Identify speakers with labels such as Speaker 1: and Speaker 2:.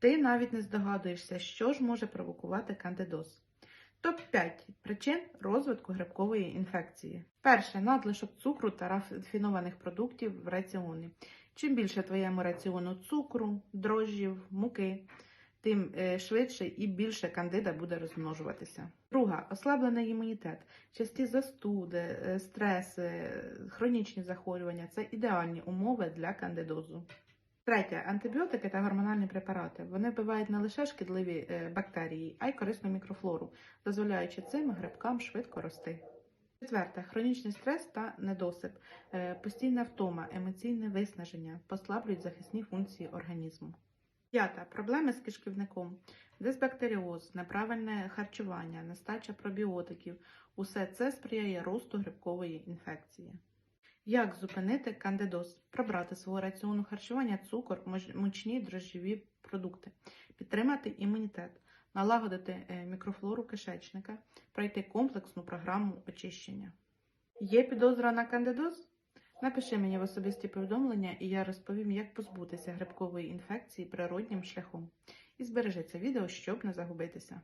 Speaker 1: Ти навіть не здогадуєшся, що ж може провокувати кандидоз. Топ-5 причин розвитку грибкової інфекції. Перше надлишок цукру та рафінованих продуктів в раціоні. Чим більше твоєму раціону цукру, дрожжів, муки, тим е, швидше і більше кандида буде розмножуватися. Друга ослаблений імунітет, часті застуди, е, стреси, е, хронічні захворювання це ідеальні умови для кандидозу. Третє антибіотики та гормональні препарати. Вони вбивають не лише шкідливі е, бактерії, а й корисну мікрофлору, дозволяючи цим грибкам швидко рости. Четверте хронічний стрес та недосип, Е, постійна втома, емоційне виснаження послаблюють захисні функції організму. П'ята проблеми з кишківником, дисбактеріоз, неправильне харчування, нестача пробіотиків. Усе це сприяє росту грибкової інфекції. Як зупинити кандидоз? Пробрати свого раціону харчування цукор, мучні дрожжєві продукти, підтримати імунітет, налагодити е, мікрофлору кишечника, пройти комплексну програму очищення. Є підозра на кандидоз? Напиши мені в особисті повідомлення, і я розповім, як позбутися грибкової інфекції природнім шляхом. І збережи це відео, щоб не загубитися.